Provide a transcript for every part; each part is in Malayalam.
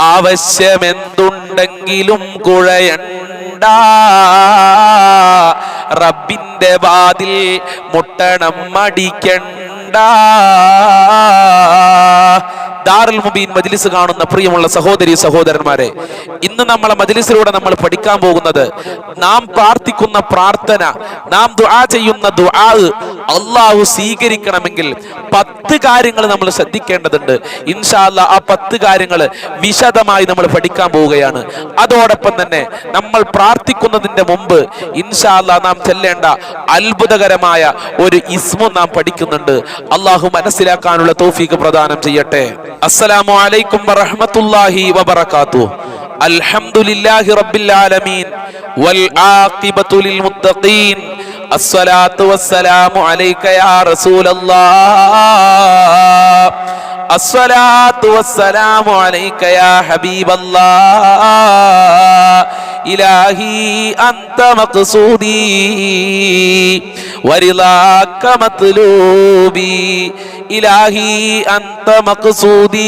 ആവശ്യമെന്തുണ്ടെങ്കിലും കുഴയണ്ട. റബ്ബിന്റെ വാതിൽ മുട്ടണം മടിക്കണ്ട. ദാറുൽ മുബീൻ മജ്ലിസ് കാണുന്ന പ്രിയമുള്ള സഹോദരി സഹോദരന്മാരെ ഇന്ന് നമ്മളെ മജ്ലിസിലൂടെ നമ്മൾ പഠിക്കാൻ പോകുന്നത് നാം പ്രാർത്ഥിക്കുന്ന പ്രാർത്ഥന നാം ദുആ ചെയ്യുന്ന ദുആ അള്ളാഹു സ്വീകരിക്കണമെങ്കിൽ പത്ത് കാര്യങ്ങൾ നമ്മൾ ശ്രദ്ധിക്കേണ്ടതുണ്ട്. ഇൻഷാല്ല ആ പത്ത് കാര്യങ്ങൾ വിശദമായി നമ്മൾ പഠിക്കാൻ പോവുകയാണ്. അതോടൊപ്പം തന്നെ നമ്മൾ പ്രാർത്ഥിക്കുന്നതിന്റെ മുമ്പ് ഇൻഷാല്ല നാം ചെല്ലേണ്ട അത്ഭുതകരമായ ഒരു ഇസ്മു നാം പഠിക്കുന്നുണ്ട്. അള്ളാഹു മനസ്സിലാക്കാനുള്ള തോഫീക്ക് പ്രദാനം ചെയ്യട്ടെ. അസ്സലാമു അലൈക്കും വറഹ്മത്തുള്ളാഹി വബറകാത്തു അൽഹംദുലില്ലാഹി റബ്ബിൽ ആലമീൻ. വൽ ആഖിബത്തു ലിൽ മുത്തഖീൻ. അസ്സലാത്തു വസ്സലാമു അലൈക യാ റസൂലല്ലാഹ്. الصلاة والسلام عليك يا حبيب الله إلهي أنت مقصودي ورضاك مطلوبي إلهي أنت مقصودي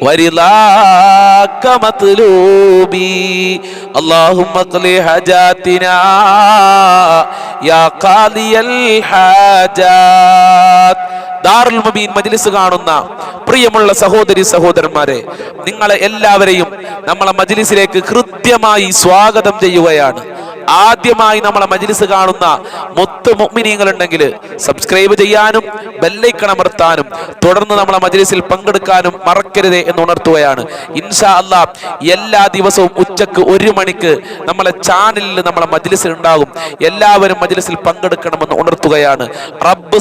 ورضاك مطلوبي اللهم اقل حاجاتنا يا قاضي الحاجات ദാറുൽ മുബീൻ മജ്ലിസ് കാണുന്ന പ്രിയമുള്ള സഹോദരി സഹോദരന്മാരെ നിങ്ങളെ എല്ലാവരെയും നമ്മളെ മജ്ലിസിലേക്ക് കൃത്യമായി സ്വാഗതം ചെയ്യുകയാണ്. ആദ്യമായി നമ്മളെ മജ്ലിസ് കാണുന്ന മൊത്ത മുഅ്മിനീങ്ങൾ ഉണ്ടെങ്കിൽ സബ്സ്ക്രൈബ് ചെയ്യാനും ബെല്ലൈക്കൺ അമർത്താനും തുടർന്ന് നമ്മളെ മജ്ലിസിൽ പങ്കെടുക്കാനും മറക്കരുത് എന്ന് ഉണർത്തുകയാണ്. ഇൻഷാ അല്ലാ എല്ലാ ദിവസവും ഉച്ചയ്ക്ക് ഒരു മണിക്ക് നമ്മളെ ചാനലിൽ നമ്മളെ മജ്ലിസിൽ ഉണ്ടാകും. എല്ലാവരും മജ്ലിസിൽ പങ്കെടുക്കണമെന്ന് ഉണർത്തുകയാണ്. റബ്ബ്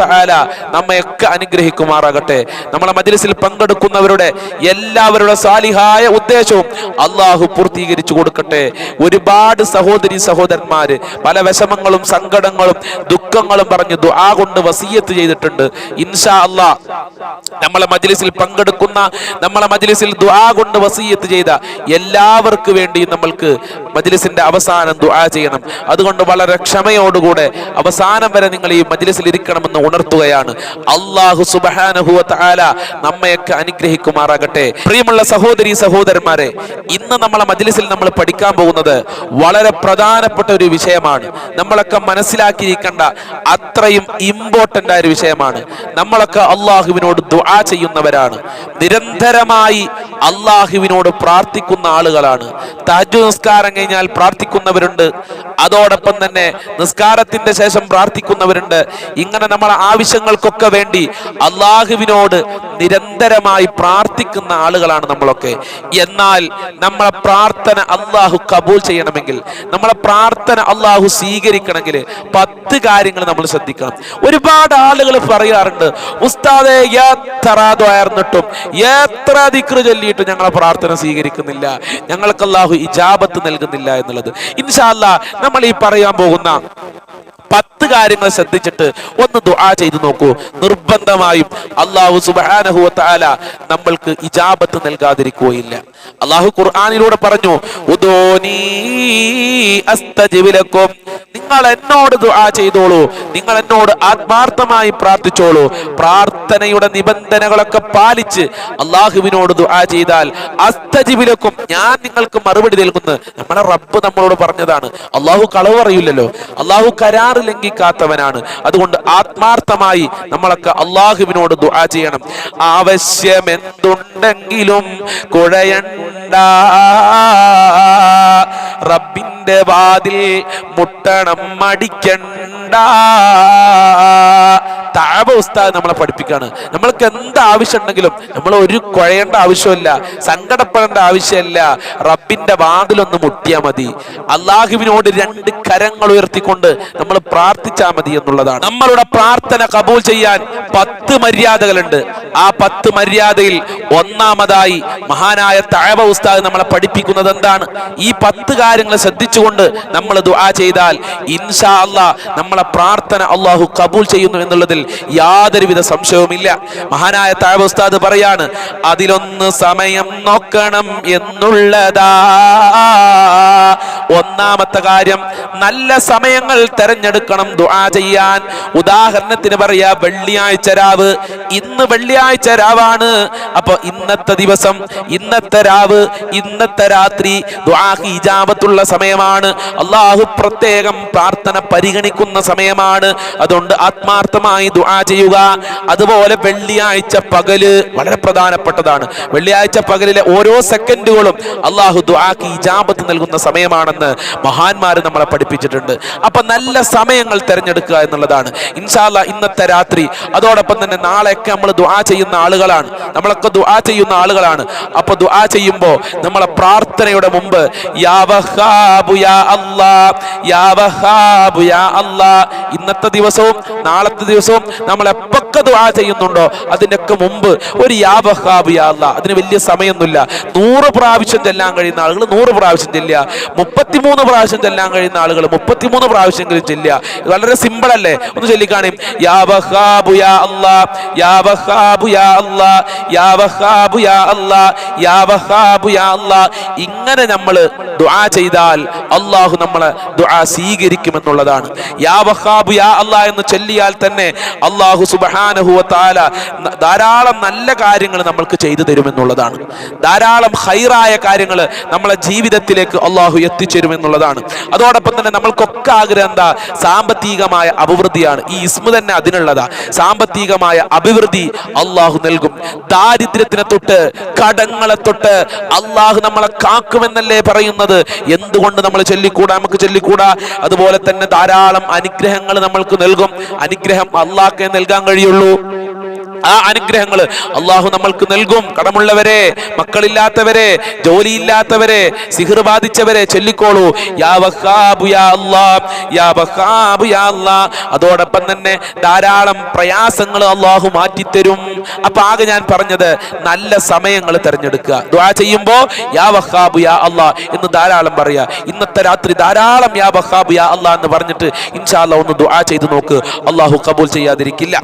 തആല നമ്മയൊക്കെ അനുഗ്രഹിക്കുമാറാകട്ടെ. നമ്മളെ മജ്ലിസിൽ പങ്കെടുക്കുന്നവരുടെ എല്ലാവരുടെ സാലിഹായ ഉദ്ദേശവും അള്ളാഹു പൂർത്തീകരിച്ചു കൊടുക്കട്ടെ. ഒരുപാട് സഹോദരി സഹോദരന്മാര് പല വിഷമങ്ങളും സങ്കടങ്ങളും ദുഃഖങ്ങളും പറഞ്ഞു ദുആ കൊണ്ട് വസീയത്ത് ചെയ്തിട്ടുണ്ട്. ഇൻഷാ അല്ലാ നമ്മളെ മജ്ലിസിൽ പങ്കെടുക്കുന്ന നമ്മളെ മജ്ലിസിൽ ദുആ കൊണ്ട് വസീയത്ത് ചെയ്ത എല്ലാവർക്കും വേണ്ടി നമ്മൾക്ക് മജ്ലിസിന്റെ അവസാനം ദുആ ചെയ്യണം. അതുകൊണ്ട് വളരെ ക്ഷമയോടുകൂടെ അവസാനം വരെ നിങ്ങൾ ഈ മജ്ലിസിൽ ഇരിക്കണമെന്ന് ഉണർത്തുകയാണ്. അള്ളാഹു സുബ്ഹാനഹു വ തആല നമ്മയൊക്കെ അനുഗ്രഹിക്കുമാറാകട്ടെ. പ്രിയമുള്ള സഹോദരി സഹോദരന്മാരെ ഇന്ന് നമ്മളെ മജ്ലിസിൽ നമ്മൾ പഠിക്കാൻ പോകുന്നത് വളരെ പ്രധാനപ്പെട്ട ഒരു വിഷയമാണ്. നമ്മളൊക്കെ മനസ്സിലാക്കിയിരിക്കേണ്ട അത്രയും ഇമ്പോർട്ടന്റ് ആയ ഒരു വിഷയമാണ്. നമ്മളൊക്കെ അള്ളാഹുവിനോട് ദുആ ചെയ്യുന്നവരാണ്. നിരന്തരമായി അള്ളാഹുവിനോട് പ്രാർത്ഥിക്കുന്ന ആളുകളാണ്. താജു നിസ്കാരം കഴിഞ്ഞാൽ പ്രാർത്ഥിക്കുന്നവരുണ്ട്. അതോടൊപ്പം തന്നെ നിസ്കാരത്തിന്റെ ശേഷം പ്രാർത്ഥിക്കുന്നവരുണ്ട്. ഇങ്ങനെ നമ്മളെ ആവശ്യങ്ങൾക്കൊക്കെ വേണ്ടി അള്ളാഹുവിനോട് നിരന്തരമായി പ്രാർത്ഥിക്കുന്ന ആളുകളാണ് നമ്മളൊക്കെ. എന്നാൽ നമ്മളെ പ്രാർത്ഥന അള്ളാഹു കബൂൽ ചെയ്യണമെങ്കിൽ നമ്മളെ പ്രാർത്ഥന അള്ളാഹു സ്വീകരിക്കണമെങ്കിൽ പത്ത് കാര്യങ്ങൾ നമ്മൾ ശ്രദ്ധിക്കണം. ഒരുപാട് ആളുകൾ പറയാറുണ്ട് ഉസ്താദെ എത്ര ആയിരുന്നിട്ടും എത്ര ദിക്ർ ചൊല്ലിയിട്ടും ഞങ്ങളെ പ്രാർത്ഥന സ്വീകരിക്കുന്നില്ല. ഞങ്ങൾക്ക് അള്ളാഹു ഇജാബത്ത് നൽകുന്നില്ല എന്നുള്ളത്. ഇൻഷാല്ല നമ്മൾ ഈ പറയാൻ പോകുന്ന പത്ത് കാര്യങ്ങൾ ശ്രദ്ധിച്ചിട്ട് ഒന്ന് ദുആ ചെയ്തു നോക്കൂ. നിർബന്ധമായും അള്ളാഹു സുബ്ഹാനഹു താല നമ്മൾക്ക് ഇജാബത്ത് നൽകാതിരിക്കുകയില്ല. അള്ളാഹു ഖുർആാനിലൂടെ പറഞ്ഞു ഉദോനീ അസ്തജിബ് ലക്കും നിങ്ങൾ എന്നോട് ദുആ ചെയ്തോളൂ. നിങ്ങൾ എന്നോട് ആത്മാർത്ഥമായി പ്രാർത്ഥിച്ചോളൂ. പ്രാർത്ഥനയുടെ നിബന്ധനകളൊക്കെ പാലിച്ച് അള്ളാഹുവിനോട് ദുആ ചെയ്താൽ അസ്തജിബിലക്കും ഞാൻ നിങ്ങൾക്ക് മറുപടി നൽകുന്നു. നമ്മുടെ റബ്ബ് നമ്മളോട് പറഞ്ഞതാണ്. അള്ളാഹു കളവ് അറിയില്ലല്ലോ അള്ളാഹു കരാറ് ലംഘിക്കാത്തവനാണ്. അതുകൊണ്ട് ആത്മാർത്ഥമായി നമ്മളൊക്കെ അള്ളാഹുവിനോട് ദുആ ചെയ്യണം. ആവശ്യമെന്തുണ്ടെങ്കിലും കുഴയണ്ട. റബ്ബിന്റെ വാതിൽ മുട്ടണം മടിക്കണ്ട. താപ ഉസ്താദ് നമ്മളെ പഠിപ്പിക്കാണ്. നമ്മൾക്ക് എന്ത് ആവശ്യം ഉണ്ടെങ്കിലും നമ്മൾ ഒരു കുഴയേണ്ട ആവശ്യമില്ല സങ്കടപ്പെടേണ്ട ആവശ്യമില്ല. റബ്ബിന്റെ വാതിലൊന്ന് മുട്ടിയാൽ മതി. അള്ളാഹുവിനോട് രണ്ട് കരങ്ങൾ ഉയർത്തിക്കൊണ്ട് നമ്മൾ പ്രാർത്ഥിച്ചാൽ മതി എന്നുള്ളതാണ്. നമ്മളുടെ പ്രാർത്ഥന കബൂൽ ചെയ്യാൻ പത്ത് മര്യാദകളുണ്ട്. ആ പത്ത് മര്യാദയിൽ ഒന്നാമതായി മഹാനായ താഴവ ഉസ്താദ് നമ്മളെ പഠിപ്പിക്കുന്നത് എന്താണ്? ഈ പത്ത് കാര്യങ്ങൾ ശ്രദ്ധിച്ചുകൊണ്ട് നമ്മൾ ദുആ ചെയ്താൽ ഇൻഷാ അല്ലാ നമ്മളെ പ്രാർത്ഥന അള്ളാഹു കബൂൽ ചെയ്യുന്നു എന്നുള്ളതിൽ യാതൊരുവിധ സംശയവുമില്ല. മഹാനായ താഴ് ഉസ്താദ് പറയാണ് അതിലൊന്ന് സമയം നോക്കണം എന്നുള്ളതാ. ഒന്നാമത്തെ കാര്യം നല്ല സമയങ്ങൾ തെരഞ്ഞെടുക്കണം ദുആ ചെയ്യാൻ. ഉദാഹരണത്തിന് പറയാ വെള്ളിയാഴ്ച രാവ്. ഇന്ന് വെള്ളിയാഴ്ച രാവാണ്. അപ്പൊ ഇന്നത്തെ ദിവസം ഇന്നത്തെ രാവ് ഇന്നത്തെ രാത്രി ദുആക്ക് ഇജാബത്തുള്ള സമയമാണ്. അള്ളാഹു പ്രത്യേകം പ്രാർത്ഥന പരിഗണിക്കുന്ന സമയമാണ്. അതുകൊണ്ട് ആത്മാർത്ഥമായി ദുആ ചെയ്യുക. അതുപോലെ വെള്ളിയാഴ്ച പകൽ വളരെ പ്രധാനപ്പെട്ടതാണ്. വെള്ളിയാഴ്ച പകലിലെ ഓരോ സെക്കൻഡുകളും അള്ളാഹു ദുആക്ക് ഇജാബത്ത് നൽകുന്ന സമയമാണെന്ന് മഹാന്മാർ നമ്മളെ പഠിപ്പിച്ചിട്ടുണ്ട്. അപ്പൊ നല്ല സമയങ്ങൾ തിരഞ്ഞെടുക്കുക എന്നുള്ളതാണ്. ഇൻഷാല്ല ഇന്നത്തെ രാത്രി അതോടൊപ്പം തന്നെ നാളെയൊക്കെ നമ്മൾ ദുആ ചെയ്യുന്ന ആളുകളാണ്. നമ്മളൊക്കെ ദുആ ചെയ്യുന്ന ആളുകളാണ്. അപ്പൊ ദുആ ചെയ്യുമ്പോൾ നമ്മളെ പ്രാർത്ഥനയുടെ മുമ്പ് യാ യാ യാ യാ ഇന്നത്തെ ദിവസവും നാളത്തെ ദിവസവും നമ്മൾ എപ്പൊക്കെ ദുആ ചെയ്യുന്നുണ്ടോ അതിനൊക്കെ മുമ്പ് ഒരു യാ വഹാബു യാ അതിന് വലിയ സമയമൊന്നുമില്ല നൂറ് പ്രാവശ്യം ചെല്ലാൻ കഴിയുന്ന ആളുകൾ നൂറ് പ്രാവശ്യം ചെല്ലുക. മുപ്പത്തിമൂന്ന് പ്രാവശ്യം ചെല്ലാൻ കഴിയുന്ന ആളുകൾ മുപ്പത്തിമൂന്ന് പ്രാവശ്യമെങ്കിലും ചെല്ലുക. വളരെ സിമ്പിൾ അല്ലേ? ഒന്ന് ചൊല്ലിക്കാണേം. യാ വഹാബു യാ യാ വഹാബു യാ യാ വഹാബു യാ യാ വഹാബു യാ ഇങ്ങനെ നമ്മൾ ദുആ ചെയ്താൽ അള്ളാഹു നമ്മളെ ദുആ സ്വീകരിക്കുമെന്നുള്ളതാണ്. യാ വഹാബു യാ എന്ന് ചൊല്ലിയാൽ തന്നെ അള്ളാഹു സുബ്ഹാനഹു താല ധാരാളം നല്ല കാര്യങ്ങൾ നമ്മൾക്ക് ചെയ്തു തരുമെന്നുള്ളതാണ്. ധാരാളം ഹൈറായ കാര്യങ്ങൾ നമ്മളെ ജീവിതത്തിലേക്ക് അള്ളാഹു എത്തിച്ചേരുമെന്നുള്ളതാണ് അതോടൊപ്പം തന്നെ നമ്മൾക്കൊക്കെ ആഗ്രഹം എന്താ? സാമ്പത്തികമായ അഭിവൃദ്ധിയാണ്. ഈ ഇസ്മു തന്നെ അതിനുള്ളതാ. സാമ്പത്തികമായ അഭിവൃദ്ധി അള്ളാഹു നൽകും. ദാരിദ്ര്യത്തിനെ തൊട്ട് കടങ്ങളെ തൊട്ട് അള്ളാഹു നമ്മളെ കാക്കുമെന്നല്ലേ പറയുന്നത്? എന്തുകൊണ്ട് നമ്മൾ ചൊല്ലിക്കൂടാ? നമുക്ക് ചൊല്ലിക്കൂടാ? അതുപോലെ തന്നെ ധാരാളം അനുഗ്രഹങ്ങൾ നമ്മൾക്ക് നൽകും. അനുഗ്രഹം അള്ളാഹ്ക്കേ നൽകാൻ കഴിയുള്ളൂ. ആ അനുഗ്രഹങ്ങൾ അള്ളാഹു നമ്മൾക്ക് നൽകും. കടമുള്ളവരെ മക്കളില്ലാത്തവരെ ജോലിയില്ലാത്തവരെ സിഹിർ ബാധിച്ചവരെ ചൊല്ലിക്കോളൂ യാ യാ യാ യാ അതോടൊപ്പം തന്നെ ധാരാളം പ്രയാസങ്ങൾ അള്ളാഹു മാറ്റിത്തരും. അപ്പൊ ആകെ ഞാൻ പറഞ്ഞത് നല്ല സമയങ്ങൾ തിരഞ്ഞെടുക്കുക. ദ്വാ ചെയ്യുമ്പോ യാ വഹാബു യാ അല്ലാ എന്ന് ധാരാളം പറയാ. ഇന്നത്തെ രാത്രി ധാരാളം യാ വഹാബു യാ അല്ലാ എന്ന് പറഞ്ഞിട്ട് ഇൻഷാല്ല ഒന്ന് ദ്വാ ചെയ്ത് നോക്ക്. അള്ളാഹു കബൂൽ ചെയ്യാതിരിക്കില്ല.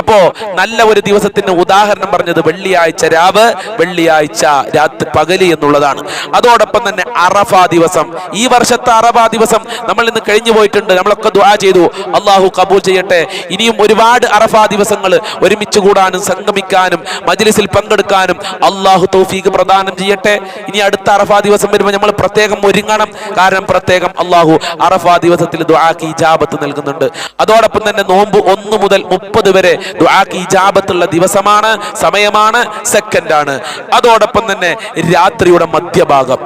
അപ്പോ നല്ല ഒരു ദിവസത്തിന് ഉദാഹരണം പറഞ്ഞത് വെള്ളിയാഴ്ച രാവ് വെള്ളിയാഴ്ച രാത്രി പകൽ എന്നുള്ളതാണ്. അതോടൊപ്പം തന്നെ അറഫ ദിവസം ഈ വർഷത്തെ അറബാ ദിവസം നമ്മൾ ഇന്ന് കഴിഞ്ഞു പോയിട്ടുണ്ട്. നമ്മളൊക്കെ ദുആ ചെയ്തു. അള്ളാഹു കബൂൽ ചെയ്യട്ടെ. ഇനിയും ഒരുപാട് അറഫാ ദിവസങ്ങൾ ഒരുമിച്ച് കൂടാനും സംഗമിക്കാനും മജ്ലിസിൽ പങ്കെടുക്കാനും അള്ളാഹു തൗഫീഖ് പ്രദാനം ചെയ്യട്ടെ. ഇനി അടുത്ത അറഫാ ദിവസം വരുമ്പോൾ നമ്മൾ പ്രത്യേകം ഒരുങ്ങണം. കാരണം പ്രത്യേകം അള്ളാഹു അറഫാ ദിവസത്തിൽ ദുആക്ക് ഇജാബത്ത് നൽകുന്നുണ്ട്. അതോടൊപ്പം തന്നെ നോമ്പ് ഒന്ന് മുതൽ മുപ്പത് വരെ ദുആക്ക് ഇജാബത്തുള്ള ദിവസമാണ് സമയമാണ് സെക്കൻഡാണ് അതോടൊപ്പം തന്നെ രാത്രിയുടെ മധ്യഭാഗം.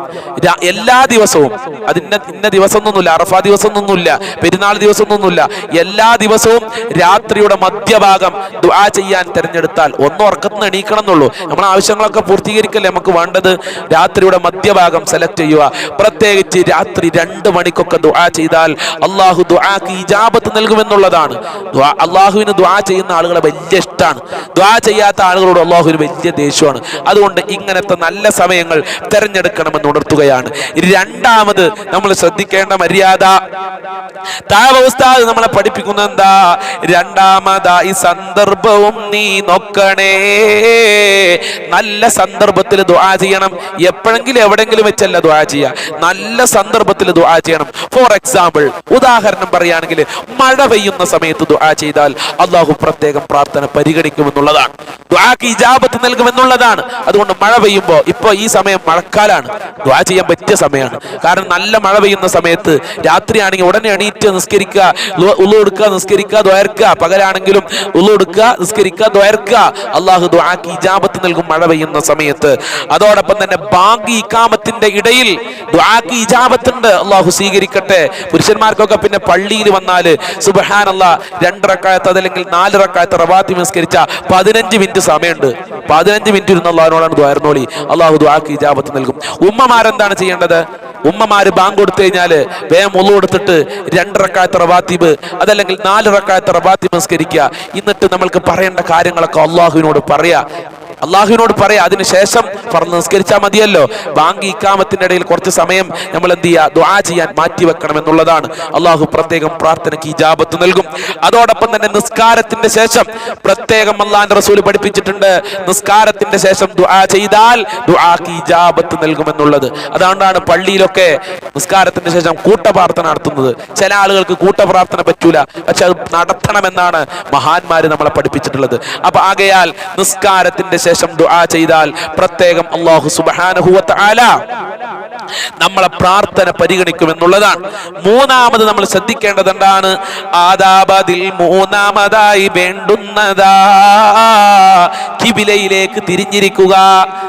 എല്ലാ ദിവസവും അതിന്റെ ഇന്ന ദിവസം ഒന്നുമില്ല അറഫ ദിവസം ഒന്നുമില്ല പെരുന്നാൾ ദിവസം ഒന്നുമില്ല എല്ലാ ദിവസവും രാത്രിയുടെ മധ്യഭാഗം ദുആ ചെയ്യാൻ തിരഞ്ഞെടുത്താൽ ഒന്ന് ഉറക്കത്തിന് എണീക്കണം എന്നുള്ളൂ. നമ്മുടെ ആവശ്യങ്ങളൊക്കെ പൂർത്തീകരിക്കല്ലേ നമുക്ക് വേണ്ടത്? രാത്രിയുടെ മധ്യഭാഗം സെലക്ട് ചെയ്യുക. പ്രത്യേകിച്ച് രാത്രി രണ്ട് മണിക്കൊക്കെ ദുആ ചെയ്താൽ അള്ളാഹു ദുആക്ക് ഇജാബത്ത് നൽകുമെന്നുള്ളതാണ്. അള്ളാഹുവിന് ദുആ ചെയ്യുന്ന ആളുകളെ വലിയ ഇഷ്ടമാണ്. ദുആ ചെയ്യാത്ത ആളുകളോട് അള്ളാഹുവിന് വലിയ ദേഷ്യമാണ്. അതുകൊണ്ട് ഇങ്ങനത്തെ നല്ല സമയങ്ങൾ തിരഞ്ഞെടുക്കണമെന്ന് ഉണർത്തുകയാണ്. രണ്ടാമത് നമ്മൾ ശ്രദ്ധിക്കേണ്ട മര്യാദ. താവ ഉസ്താദ് നമ്മളെ പഠിപ്പിക്കുന്ന എന്താ? രണ്ടാമതായി സന്ദർഭവും നീ നോക്കണേ. നല്ല സന്ദർഭത്തിൽ ദുആ ചെയ്യണം. എപ്പോഴെങ്കിലും എവിടെങ്കിലും വെച്ചല്ല ദുആ ചെയ്യുക നല്ല സന്ദർഭത്തിൽ ദുആ ചെയ്യണം. ഫോർ എക്സാമ്പിൾ ഉദാഹരണം പറയുകയാണെങ്കിൽ മഴ പെയ്യുന്ന സമയത്ത് ദുആ ചെയ്താൽ അള്ളാഹു പ്രത്യേകം പ്രാർത്ഥന പരിഗണിക്കുമെന്നുള്ളതാണ്. ദ്വാക്ക് ഇജാബത്ത് നൽകുമെന്നുള്ളതാണ്. അതുകൊണ്ട് മഴ പെയ്യുമ്പോൾ ഇപ്പൊ ഈ സമയം മഴക്കാലാണ്. ദ്വാ ചെയ്യാൻ പറ്റിയ സമയമാണ്. കാരണം നല്ല മഴ പെയ്യുന്ന സമയത്ത് രാത്രിയാണെങ്കിൽ ഉടനെ എണീറ്റ് നിസ്കരിക്കുക ഉള്ളു കൊടുക്കുക നിസ്കരിക്കുക ദ്വയർക്കുക പകലാണെങ്കിലും ഉള്ളു കൊടുക്കുക നിസ്കരിക്കുക ദ്വയർക്കുക അള്ളാഹു ദ്വാക്കി ഇജാബത്ത് നൽകും മഴ പെയ്യുന്ന സമയത്ത്. അതോടൊപ്പം തന്നെ ബാങ്കി ഇക്കാമത്തിന്റെ ഇടയിൽ ദുആക്ക് ഇജാബത്തുണ്ട്. അള്ളാഹു സ്വീകരിക്കട്ടെ. പുരുഷന്മാർക്കൊക്കെ പിന്നെ പള്ളിയിൽ വന്നാൽ സുബഹാനല്ല രണ്ടറക്കായത്ത് അതല്ലെങ്കിൽ നാല് റക്കായത്ത് റവാത്തി നിസ്കരിച്ച പതിനഞ്ച് മിനിറ്റ് സമയമുണ്ട്. പതിനഞ്ച് മിനിറ്റ് ഇരുന്ന് അള്ളാഹിനോടാണ് ദ്വാരനോളി. അള്ളാഹു ദ്വാക്ക് ഇജാബത്ത് നൽകും. ഉമ്മമാരെന്താണ് ചെയ്യേണ്ടത്? ഉമ്മമാര് ബാങ്ക് കൊടുത്തു കഴിഞ്ഞാൽ വേഗം ഒന്നു കൊടുത്തിട്ട് രണ്ടറക്കായത്ത് റവാത്തിബ് അതല്ലെങ്കിൽ നാല് റക്കായത്ത് നിസ്കരിക്കുക. എന്നിട്ട് നമ്മൾക്ക് പറയേണ്ട കാര്യങ്ങളൊക്കെ അള്ളാഹുവിനോട് പറയാ. അള്ളാഹുവിനോട് പറയാം അതിനുശേഷം പറഞ്ഞ് നിസ്കരിച്ചാൽ മതിയല്ലോ. ബാങ്കി ഇക്കാമത്തിന്റെ ഇടയിൽ കുറച്ച് സമയം നമ്മൾ എന്ത് ചെയ്യുക ദുആ ചെയ്യാൻ മാറ്റി വെക്കണം എന്നുള്ളതാണ്. അള്ളാഹു പ്രത്യേകം പ്രാർത്ഥനയ്ക്ക് ഇജാബത്ത് നൽകും. അതോടൊപ്പം തന്നെ നിസ്കാരത്തിന്റെ ശേഷം പ്രത്യേകം അള്ളാന്റെ റസൂൽ പഠിപ്പിച്ചിട്ടുണ്ട്. നിസ്കാരത്തിന്റെ ശേഷം ദുആ ചെയ്താൽ ദുആക്ക് ഇജാബത്ത് നൽകുമെന്നുള്ളത്. അതുകൊണ്ടാണ് പള്ളിയിലൊക്കെ നിസ്കാരത്തിന്റെ ശേഷം കൂട്ടപ്രാർത്ഥന നടത്തുന്നത്. ചില ആളുകൾക്ക് കൂട്ടപ്രാർത്ഥന പറ്റൂല. പക്ഷെ അത് നടത്തണമെന്നാണ് മഹാന്മാര് നമ്മളെ പഠിപ്പിച്ചിട്ടുള്ളത്. അപ്പൊ ആകയാൽ നിസ്കാരത്തിന്റെ ശേഷം ദുആ ചെയ്താൽ പ്രത്യേകം അള്ളാഹു സുബാനഹുവത്ത് ആല നമ്മളെ പ്രാർത്ഥന പരിഗണിക്കുമെന്നുള്ളതാണ്. മൂന്നാമത് നമ്മൾ ശ്രദ്ധിക്കേണ്ടത് എന്താണ് ആദാബദിൽ മൂന്നാമതായി വേണ്ടുന്നതാ. കിബിലയിലേക്ക് തിരിഞ്ഞിരിക്കുക.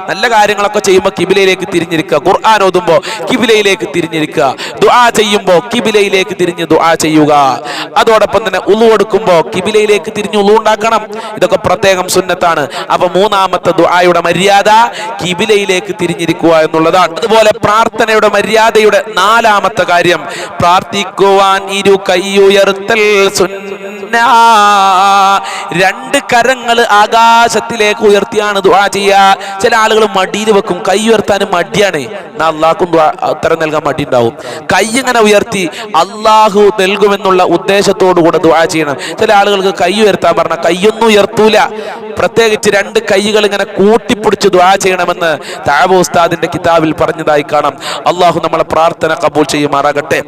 നല്ല കാര്യങ്ങളൊക്കെ ചെയ്യുമ്പോൾ കിബിലയിലേക്ക് തിരിഞ്ഞിരിക്കുക. ഖുർആൻ ഓതുമ്പോൾ കിബിലയിലേക്ക് തിരിഞ്ഞിരിക്കുക. ദുആ ചെയ്യുമ്പോൾ കിബിലയിലേക്ക് തിരിഞ്ഞ് ദുആ ചെയ്യുക. അതോടൊപ്പം തന്നെ ഉളു കൊടുക്കുമ്പോൾ കിബിലയിലേക്ക് തിരിഞ്ഞ് ഉളു ഉണ്ടാക്കണം. ഇതൊക്കെ പ്രത്യേകം സുന്നത്താണ്. അപ്പൊ മൂന്നാമത്തെ ദുആയുടെ മര്യാദ കിബിലയിലേക്ക് തിരിഞ്ഞിരിക്കുക എന്നുള്ളതാണ്. അതുപോലെ പ്രാർത്ഥനയുടെ മര്യാദയുടെ നാലാമത്തെ കാര്യം പ്രാർത്ഥിക്കുവാൻ ഇരു കൈയുയർത്തൽ രണ്ട് കരങ്ങൾ ആകാശത്തിലേക്ക് ഉയർത്തിയാണ് ദുആ ചെയ്യുക. ചില ആളുകൾ മടിയിൽ വെക്കും കൈ ഉയർത്താനും മടിയാണ്. അള്ളാഹ്ക്കും ഉത്തരം നൽകാൻ മടി ഉണ്ടാവും കൈ ഇങ്ങനെ ഉയർത്തി അള്ളാഹു നൽകുമെന്നുള്ള ഉദ്ദേശത്തോടു കൂടെ ദുആ ചെയ്യണം. ചില ആളുകൾക്ക് കൈ ഉയർത്താൻ പറഞ്ഞ കൈയൊന്നും ഉയർത്തൂല. പ്രത്യേകിച്ച് രണ്ട് കൈകൾ ഇങ്ങനെ കൂട്ടിപ്പിടിച്ച് ദ്വാ ചെയ്യണമെന്ന് താബ ഉസ്താദിന്റെ കിതാബിൽ പറഞ്ഞതായി കാണാം. അള്ളാഹു നമ്മളെ പ്രാർത്ഥന കബൂൽ ചെയ്യുമാറാകട്ടെ.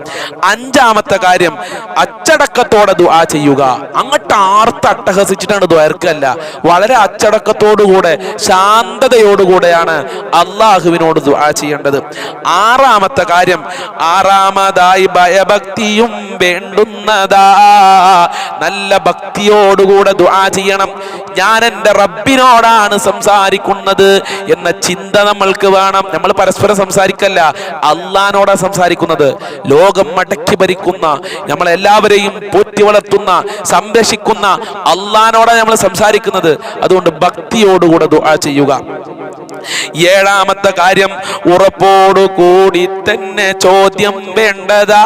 അഞ്ചാമത്തെ കാര്യം അച്ചടക്കത്തോടെ ദ്വാ ചെയ്യുക. അങ്ങോട്ട് ആർത്ത് അട്ടഹസിച്ചിട്ടാണ് ദ്വാർക്കല്ല വളരെ അച്ചടക്കത്തോടുകൂടെ ശാന്തതയോടുകൂടെയാണ് അള്ളാഹുവിനോട് ദ്വാ ചെയ്യേണ്ടത്. ആറാമത്തെ കാര്യം ആറാമതായി ഭയഭക്തിയും വേണ്ടുന്നതാ. നല്ല ഭക്തിയോടുകൂടെ ദ്വാ ചെയ്യണം. ഞാൻ എന്റെ റബ്ബിനോടാണ് സംസാരിക്കുന്നത് എന്ന ചിന്ത നമ്മൾക്ക് വേണം. നമ്മൾ പരസ്പരം സംസാരിക്കല്ല അള്ളഹാനോടാ സംസാരിക്കുന്നത്. ലോകം മടക്കി ഭരിക്കുന്ന നമ്മളെല്ലാവരെയും പോറ്റി വളർത്തുന്ന സംരക്ഷിക്കുന്ന അള്ളഹാനോടാണ് നമ്മൾ സംസാരിക്കുന്നത്. അതുകൊണ്ട് ഭക്തിയോടുകൂടെ ദുആ ചെയ്യുക. ഏഴാമത്തെ കാര്യം ഉറപ്പോടു കൂടി തന്നെ ചോദ്യം വേണ്ടതാ.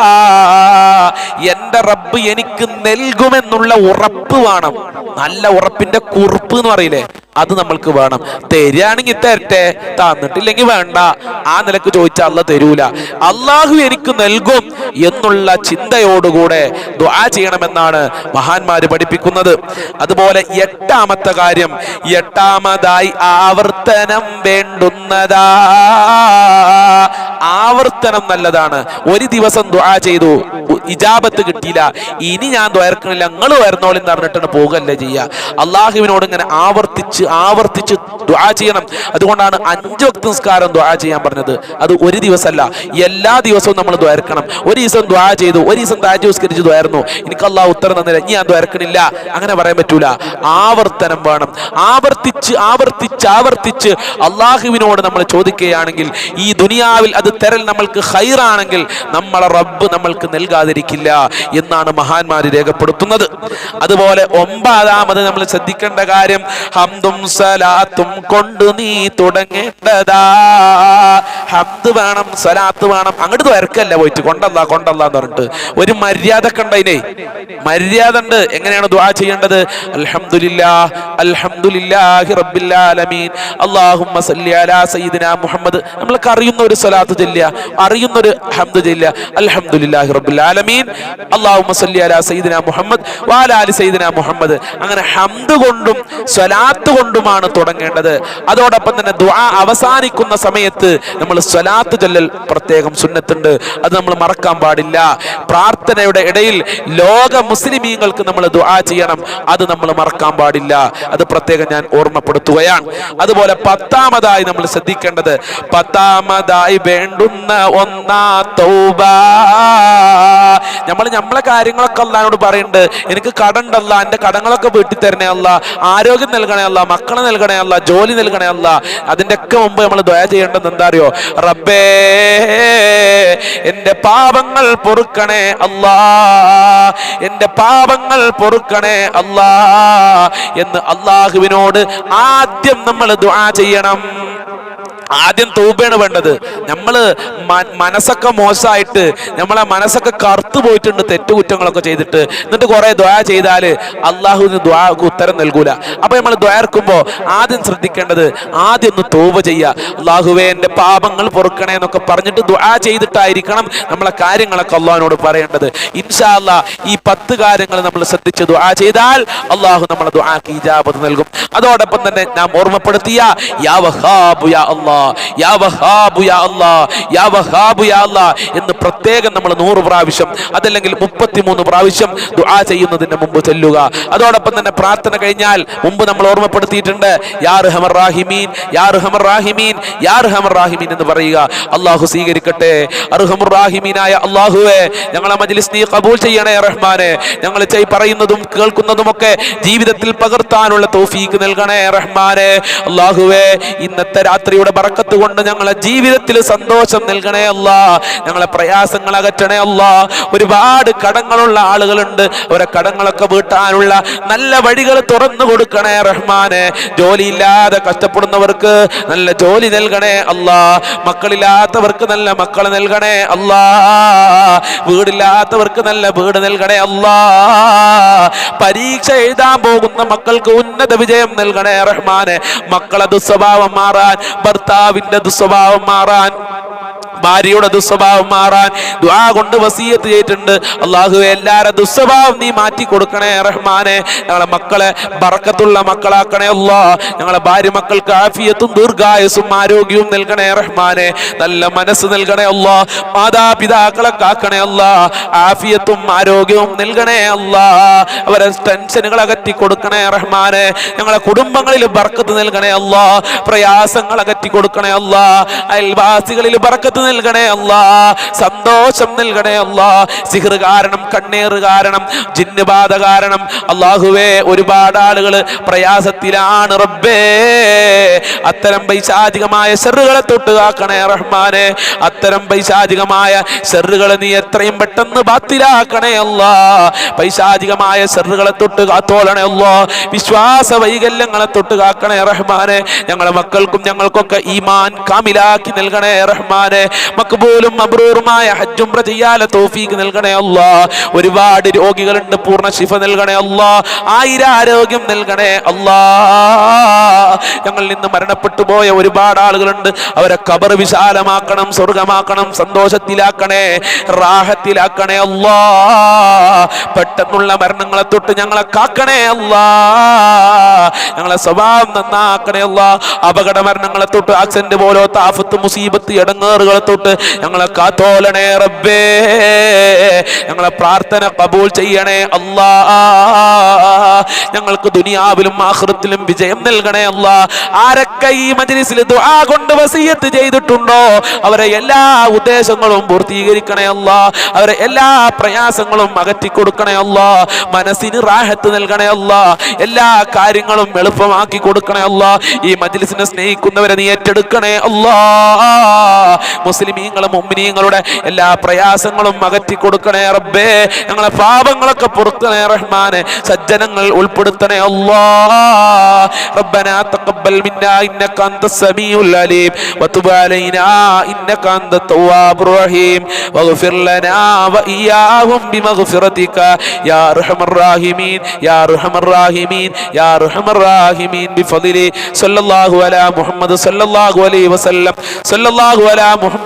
എന്റെ റബ്ബ് എനിക്ക് നൽകുമെന്നുള്ള ഉറപ്പ് വേണം. നല്ല ഉറപ്പിന്റെ കുറിപ്പ് എന്ന് പറയില്ലേ? അത് നമ്മൾക്ക് വേണം. തരികയാണെങ്കിൽ തരട്ടെ തന്നിട്ടില്ലെങ്കിൽ വേണ്ട. ആ നിലയ്ക്ക് ചോദിച്ചാൽ അല്ല തരൂല. അള്ളാഹു എനിക്ക് നൽകും എന്നുള്ള ചിന്തയോടുകൂടെ ദ്വാ ചെയ്യണമെന്നാണ് മഹാന്മാര് പഠിപ്പിക്കുന്നത്. അതുപോലെ എട്ടാമത്തെ കാര്യം എട്ടാമതായി ആവർത്തനം വേണ്ടുന്നതാ. ആവർത്തനം നല്ലതാണ്. ഒരു ദിവസം ദ്വാ ചെയ്തു ഇജാബത്ത് കിട്ടിയില്ല. ഇനി ഞാൻ ദ്വയർക്കണില്ല നിങ്ങൾ വരുന്നോളിന്ന് പറഞ്ഞിട്ടാണ് പോകല്ലേ ചെയ്യുക അള്ളാഹുവിനോട് ഇങ്ങനെ ആവർത്തിച്ച് ആവർത്തിച്ച് ദ്വാ ചെയ്യണം. അതുകൊണ്ടാണ് അഞ്ച് വക്ത നിസ്കാരം ദ്വാ ചെയ്യാൻ പറഞ്ഞത്. അത് ഒരു ദിവസമല്ല എല്ലാ ദിവസവും നമ്മൾ ദ്വാരക്കണം ഒരു ദിവസം ദ്വാ ചെയ്തു ഒരു ദിവസം താജ് ദ്വാരുന്നു എനിക്ക് അള്ളാഹ് ഉത്തരം തന്നില്ല ഞാൻ ദ്വാരക്കണില്ല അങ്ങനെ പറയാൻ പറ്റൂല. ആവർത്തനം വേണം. ആവർത്തിച്ച് ആവർത്തിച്ച് ആവർത്തിച്ച് അള്ളാഹുവിനോട് നമ്മൾ ചോദിക്കുകയാണെങ്കിൽ ഈ ദുനിയാവിൽ അത് തെരൽ നമ്മൾക്ക് ഹൈറാണെങ്കിൽ നമ്മളെ റബ്ബ് നമ്മൾക്ക് നൽകാതിരിക്കില്ല എന്നാണ് മഹാന്മാര് രേഖപ്പെടുത്തുന്നത്. അതുപോലെ ഒമ്പതാമത് നമ്മൾ ശ്രദ്ധിക്കേണ്ട കാര്യം ഹംദും സലാത്തും കൊണ്ട് നീ തുടങ്ങേണ്ടതാ. ഹംദ് വേണം സലാത്ത് വേണം. അങ്ങോട്ട് വരക്കല്ല പോയിട്ട്? കൊണ്ടല്ല കൊണ്ടല്ല എന്ന് പറഞ്ഞിട്ട്. ഒരു മര്യാദ കണ്ടതിനെ മര്യാദ ഉണ്ട്. എങ്ങനെയാണ് ദുആ ചെയ്യേണ്ടത്? അൽഹംദുലില്ലാ അൽഹംദുലില്ലാഹി റബ്ബിൽ ആലമീൻ. അല്ലാഹുമ്മ സല്ലി അലാ സയ്യിദിനാ മുഹമ്മദ്. നമ്മൾക്ക് അറിയുന്ന ഒരു സലാത്ത് ചൊല്ലുക. അറിയുന്ന ഒരു ഹംദ് ചൊല്ലുക. അൽഹംദുലില്ലാഹി റബ്ബിൽ ആലമീൻ. അല്ലാഹുമ്മ സല്ലി അലാ സയ്യിദിനാ മുഹമ്മദ്. വാലാലി സയ്യിദിനാ മുഹമ്മദ്. അങ്ങനെ ഹംദ് കൊണ്ടും സ്വലാത്ത് കൊണ്ടുമാണ് തുടങ്ങേണ്ടത്. അതോടൊപ്പം തന്നെ ദുആ അവസാനിക്കുന്ന സമയത്ത് നമ്മൾ സ്വലാത്ത് ചൊല്ലൽ പ്രത്യേകം സുന്നത്തുണ്ട്. അത് നമ്മൾ മറക്കാൻ പാടില്ല. പ്രാർത്ഥനയുടെ ഇടയിൽ ലോക മുസ്ലിമീങ്ങൾക്ക് നമ്മൾ ദുആ ചെയ്യണം. അത് നമ്മൾ മറക്കാൻ പാടില്ല. അത് പ്രത്യേകം ഞാൻ ഓർമ്മപ്പെടുത്തുകയാണ്. അതുപോലെ പത്താമതായി നമ്മൾ ശ്രദ്ധിക്കേണ്ടത്. പത്താമതായി വേണ്ടുന്ന ഒന്നാ തൗബ. നമ്മൾ നമ്മളെ കാര്യങ്ങളൊക്കെ അല്ലാനോട് പറയുന്നുണ്ട് എനിക്ക് കടണ്ടല്ല എന്റെ കടങ്ങളൊക്കെ വീട്ടിൽ തരണേ അല്ല. ആരോഗ്യം നൽകണേ അല്ല മക്കളെ നൽകണേ അല്ല ജോലി നൽകണേ അല്ല. അതിന്റെ ഒക്കെ മുമ്പ് നമ്മൾ ദയ ചെയ്യേണ്ടത് എന്താ അറിയോ റബ്ബേ എന്റെ പാപങ്ങൾ പൊറുക്കണേ അല്ലാ. എന്റെ പാപങ്ങൾ പൊറുക്കണേ അല്ലാ എന്ന് അള്ളാഹുവിനോട് ആദ്യം നമ്മൾ ദുആ ചെയ്യണം. ആദ്യം തൂബയാണ് വേണ്ടത്. നമ്മൾ മനസ്സൊക്കെ മോശമായിട്ട് നമ്മളെ മനസ്സൊക്കെ കറുത്തു പോയിട്ടുണ്ട് തെറ്റുകുറ്റങ്ങളൊക്കെ ചെയ്തിട്ട്. എന്നിട്ട് കുറെ ദ്വാ ചെയ്താൽ അള്ളാഹുവിന് ദ്വാക്ക് ഉത്തരം നൽകൂല. അപ്പൊ നമ്മൾ ദ്വാർക്കുമ്പോ ആദ്യം ശ്രദ്ധിക്കേണ്ടത് ആദ്യം ഒന്ന് തൗബ ചെയ്യുക. അള്ളാഹുവേ എന്റെ പാപങ്ങൾ പൊറുക്കണേ എന്നൊക്കെ പറഞ്ഞിട്ട് ദ്വാ ചെയ്തിട്ടായിരിക്കണം നമ്മളെ കാര്യങ്ങളൊക്കെ അള്ളാഹിനോട് പറയേണ്ടത്. ഇൻഷാ അല്ലാ ഈ പത്ത് കാര്യങ്ങൾ നമ്മൾ ശ്രദ്ധിച്ച് ദ്വാ ചെയ്താൽ അള്ളാഹു നമ്മളെ ദ്വാക്ക് ഇജാബത്ത് നൽകും. അതോടൊപ്പം തന്നെ നാം ഓർമ്മപ്പെടുത്തിയ യാ വഹാബു യാ അല്ലാ എന്ന് പ്രത്യേകം നമ്മൾ നൂറ് പ്രാവശ്യം അതല്ലെങ്കിൽ മുപ്പത്തിമൂന്ന് പ്രാവശ്യം ദുആ ചെയ്യുന്നതിന് മുമ്പ് ചൊല്ലുക. അതോടൊപ്പം തന്നെ പ്രാർത്ഥന കഴിഞ്ഞാൽ മുമ്പ് നമ്മൾ ഓർമ്മപ്പെടുത്തിയിട്ടുണ്ട് യാ യാ യാ എന്ന് പറയുക. അള്ളാഹു സ്വീകരിക്കട്ടെ. അർഹമുർ ഞങ്ങളെ മജ്ലിസ് നീ കബൂൽ ചെയ്യണേ റഹ്മാനെ. ഞങ്ങൾ പറയുന്നതും കേൾക്കുന്നതുമൊക്കെ ജീവിതത്തിൽ പകർത്താനുള്ള തോഫീക്ക് നൽകണേ റഹ്മാനെ. അള്ളാഹുവേ ഇന്നത്തെ രാത്രിയുടെ ബറക്കത്ത് കൊണ്ട് ഞങ്ങളെ ജീവിതത്തിൽ സന്തോഷം നൽകണേ അല്ല. ഞങ്ങളെ പ്രയാസങ്ങൾ അകറ്റണേ അല്ല. ഒരുപാട് കടങ്ങളുള്ള ആളുകളുണ്ട്. അവരെ കടങ്ങളൊക്കെ വീട്ടാനുള്ള നല്ല വഴികൾ തുറന്നു കൊടുക്കണേ റഹ്മാനെ. ജോലിയില്ലാതെ കഷ്ടപ്പെടുന്നവർക്ക് നല്ല ജോലി നൽകണേ അല്ല. മക്കളില്ലാത്തവർക്ക് നല്ല മക്കൾ നൽകണേ അല്ല. വീടില്ലാത്തവർക്ക് നല്ല വീട് നൽകണേ അല്ല. പരീക്ഷ എഴുതാൻ പോകുന്ന മക്കൾക്ക് ഉന്നത വിജയം നൽകണേ റഹ്മാനെ. മക്കളെ ദുസ്വഭാവം മാറാൻ ഭർത്താവിന്റെ ദുസ്വഭാവം മാറാൻ ഭാര്യയുടെ ദുസ്വഭാവം മാറാൻ ദുആ കൊണ്ട് വസീയത്ത് ചെയ്തിട്ടുണ്ട്. അള്ളാഹു എല്ലാരെ ദുസ്വഭാവം നീ മാറ്റി കൊടുക്കണേ റഹ്മാനെ. ഞങ്ങളെ മക്കളെ ബറക്കത്തുള്ള മക്കളാക്കണേ അല്ലാ. ഞങ്ങളെ ഭാര്യ മക്കൾക്ക് ആഫിയത്തും ദീർഘായുസും ആരോഗ്യവും നൽകണേ റഹ്മാനെ. നല്ല മനസ്സ് നൽകണേ അല്ലാ. മാതാപിതാക്കളെ കാക്കണേ അല്ലാ. ആഫിയത്തും ആരോഗ്യവും നൽകണേ അല്ലാ. അവരെ ടെൻഷനുകൾ അകറ്റി കൊടുക്കണേ റഹ്മാനെ. ഞങ്ങളെ കുടുംബങ്ങളിൽ ബർക്കത്ത് നൽകണേ അല്ലാ. പ്രയാസങ്ങൾ അകറ്റി കൊടുക്കണേ അല്ലാ. അയൽവാസികളിൽ ബർക്കത്ത് നൽകണേ അല്ല. സന്തോഷം നൽകണേ അല്ല. സിഹർ കാരണം കണ്ണീർ കാരണം ജിന്നുബാധ കാരണം. അള്ളാഹുവേ ഒരുപാട് ആളുകൾ പ്രയാസത്തിലാണ് റബ്ബേ. അത്തരം പൈശാചികമായ ഷെറുകളെ തൊട്ട് കാക്കണേ റഹ്മാനെ. അത്തരം പൈശാചികമായ ഷെറുകളെ നീ എത്രയും പെട്ടെന്ന് ബാത്തിലാക്കണേ അല്ല. പൈശാചികമായ ഷെറുകളെ തൊട്ട് കാത്തോളണേ അല്ല. വിശ്വാസ വൈകല്യങ്ങളെ തൊട്ട് കാക്കണേ റഹ്മാനെ. ഞങ്ങളെ മക്കൾക്കും ഞങ്ങൾക്കൊക്കെ ഈമാൻ കാമിലാക്കി നൽകണേ റഹ്മാനെ. മക്ബൂലും മബ്രൂറുമായ ഹജ്ജും ചെയ്യാലെ തോഫീക്ക് നൽകണേ അല്ലാ. ഒരുപാട് രോഗികളുണ്ട് പൂർണ ശിഫ നൽകണേ ആയിരം ആരോഗ്യം നൽകണേ അല്ലാ. ഞങ്ങൾ നിന്ന് മരണപ്പെട്ടു പോയ ഒരുപാട് ആളുകളുണ്ട്. അവരെ കബർ വിശാലമാക്കണം സ്വർഗമാക്കണം സന്തോഷത്തിലാക്കണേ റാഹത്തിലാക്കണേ അല്ലാ. പെട്ടെന്നുള്ള മരണങ്ങളെ തൊട്ട് ഞങ്ങളെ കാക്കണേ അല്ലാ. ഞങ്ങളെ സ്വഭാവം നന്നാക്കണേ അല്ലാ. അപകട മരണങ്ങളെ തൊട്ട് ആക്സിഡന്റ് പോലോ താഫത്ത് മുസീബത്ത് ഇടങ്ങേറുകളെ തൊട്ട് ഞങ്ങളെ കാത്തോലണേ റബ്ബേ. ഞങ്ങളെ പ്രാർത്ഥന കബൂൾ ചെയ്യണേ അല്ലാ. ഞങ്ങൾക്ക് ദുനിയാവിലും ആഹൃത്തിലും വിജയം നൽകണേ അല്ലാ. ആരൊക്കെ ഈ മജ്ലിസിൽ ദുആ കൊണ്ട് വസീയത്ത് ചെയ്തിട്ടുണ്ടോ? അവരെ എല്ലാ ഉദ്ദേശങ്ങളും പൂർത്തീകരിക്കണേ അല്ലാ. അവരെ എല്ലാ പ്രയാസങ്ങളും അകറ്റി കൊടുക്കണേ അല്ലാ. മനസ്സിന് റാഹത്ത് നൽകണേ അല്ലാ. എല്ലാ കാര്യങ്ങളും എളുപ്പമാക്കി കൊടുക്കണേ അല്ലാ. ഈ മജ്ലിസിനെ സ്നേഹിക്കുന്നവരെ നീ ഏറ്റെടുക്കണേ അല്ലാ. മുസ്ലിമീങ്ങളും മുമ്മിനീങ്ങളുടെ എല്ലാ പ്രയാസങ്ങളും അകറ്റി കൊടുക്കണേ റബ്ബേ ഞങ്ങളെ പാപങ്ങളൊക്കെ പൊറുക്കണേ റഹ്മാനെ സജ്ജനങ്ങൾ ഉൾപ്പെടുത്തണേ അല്ലാ ربنا تقبل منا انك انت السميع العليم وتب علينا انك انت التواب الرحيم واغفر لنا واياهم بمغفرتك يا ارحم الراحمين يا ارحم الراحمين يا ارحم الراحمين بفضل صلى الله على محمد صلى الله عليه وسلم صلى الله على محمد